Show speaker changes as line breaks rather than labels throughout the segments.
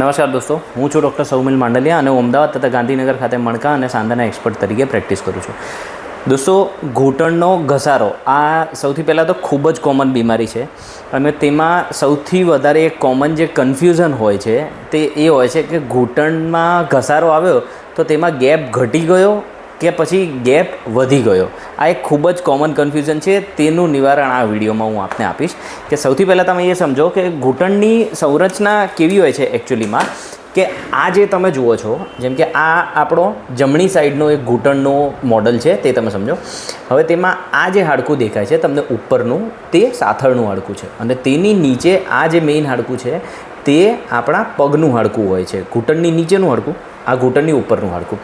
નમસ્કાર દોસ્તો, હું છું ડૉક્ટર સૌમિલ માંડલિયા અને હું અમદાવાદ તથા ગાંધીનગર ખાતે મણકા અને સાંધાના એક્સપર્ટ તરીકે પ્રેક્ટિસ કરું છું. દોસ્તો, ઘૂંટણનો ઘસારો, આ સૌથી પહેલાં તો ખૂબ જ કોમન બીમારી છે. અને તેમાં સૌથી વધારે એક કોમન જે કન્ફ્યુઝન હોય છે, તે એ હોય છે કે ઘૂંટણમાં ઘસારો આવ્યો તો તેમાં ગેપ ઘટી ગયો કે પછી ગેપ વધી ગયો. આ એક ખૂબ જ કોમન કન્ફ્યુઝન છે, તેનું નિવારણ આ વિડીયોમાં હું આપને આપીશ. કે સૌથી પહેલાં તમે એ સમજો કે ઘૂંટણની સંરચના કેવી હોય છે એકચ્યુઅલીમાં કે આ જે તમે જુઓ છો, જેમ કે આ આપણો જમણી સાઈડનો એક ઘૂંટણનો મોડલ છે, તે તમે સમજો. હવે તેમાં આ જે હાડકું દેખાય છે, તમને ઉપરનું, તે સાથળનું હાડકું છે. અને તેની નીચે આ જે મેઇન હાડકું છે, તે આપણા પગનું હાડકું હોય છે. ઘૂંટણની નીચેનું હાડકું, આ ઘૂંટણની ઉપરનું હાડકું.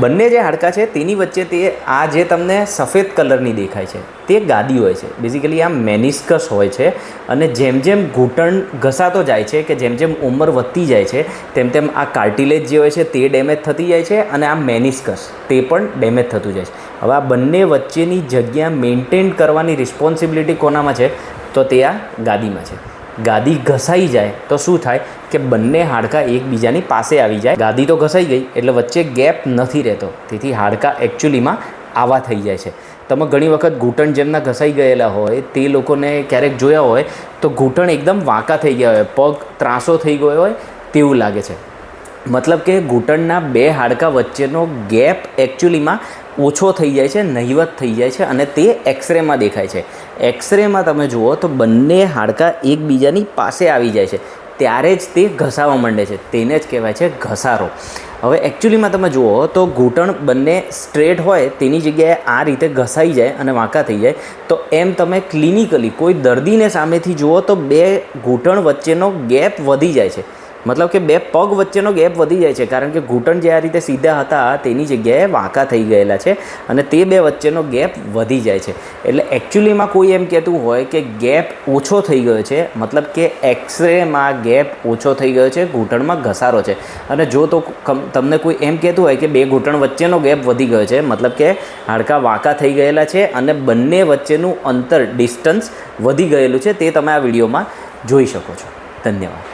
બંને જે હાડકાં છે, તેની વચ્ચે તે આ જે તમને સફેદ કલરની દેખાય છે, તે ગાદી હોય છે. બેઝિકલી આ મેનિસ્કસ હોય છે અને જેમ જેમ ઘૂંટણ ઘસાતો જાય છે કે જેમ જેમ ઉંમર વધતી જાય છે, તેમ તેમ આ કાર્ટિલેજ જે હોય છે, તે ડેમેજ થતી જાય છે અને આ મેનિસ્કસ તે પણ ડેમેજ થતું જાય છે. હવે આ બંને વચ્ચેની જગ્યા મેન્ટેન કરવાની રિસ્પોન્સિબિલિટી કોનામાં છે? તો તે આ ગાદીમાં છે. ગાદી ઘસાઈ જાય તો શું થાય કે બંને હાડકાં એકબીજાની પાસે આવી જાય. ગાદી તો ઘસાઈ ગઈ એટલે વચ્ચે ગેપ નથી રહેતો. તેથી હાડકાં એકચ્યુઅલીમાં આવા થઈ જાય છે. તમે ઘણી વખત ઘૂંટણ જેમના ઘસાઈ ગયેલા હોય, તે લોકોને ક્યારેક જોયા હોય, તો ઘૂંટણ એકદમ વાંકા થઈ ગયા હોય, પગ ત્રાસો થઈ ગયો હોય તેવું લાગે છે. મતલબ કે ઘૂંટણના બે હાડકાં વચ્ચેનો ગેપ એકચ્યુઅલીમાં ઓછો થઈ જાય છે, નહિવત થઈ જાય છે અને તે એક્સરેમાં દેખાય છે. એક્સરેમાં તમે જુઓ તો બંને હાડકાં એકબીજાની પાસે આવી જાય છે. ત્યારે જ તે ઘસાવા માંડે છે. તેને જ કહેવાય છે ઘસારો. હવે એકચ્યુઅલીમાં તમે જુઓ તો ઘૂંટણ બંને સ્ટ્રેટ હોય તેની જગ્યાએ આ રીતે ઘસાઈ જાય અને વાંકા થઈ જાય. તો એમ તમે ક્લિનિકલી કોઈ દર્દીને સામેથી જુઓ તો બે ઘૂંટણ વચ્ચેનો ગેપ વધી જાય છે. મતલબ કે બે પગ વચ્ચેનો ગેપ વધી જાય છે. કારણ કે ઘૂંટણ જે આ રીતે સીધા હતા, તેની જગ્યાએ વાંકા થઈ ગયેલા છે અને તે બે વચ્ચેનો ગેપ વધી જાય છે. એટલે એકચ્યુઅલીમાં કોઈ એમ કહેતું હોય કે ગેપ ઓછો થઈ ગયો છે. મતલબ કે એક્સરેમાં ગેપ ઓછો થઈ ગયો છે, ઘૂંટણમાં ઘસારો છે. અને જો તો તમને કોઈ એમ કહેતું હોય કે બે ઘૂંટણ વચ્ચેનો ગેપ વધી ગયો છે, મતલબ કે હાડકાં વાંકા થઈ ગયેલા છે અને બંને વચ્ચેનું અંતર ડિસ્ટન્સ વધી ગયેલું છે, તે તમે આ વિડીયોમાં જોઈ શકો છો. ધન્યવાદ.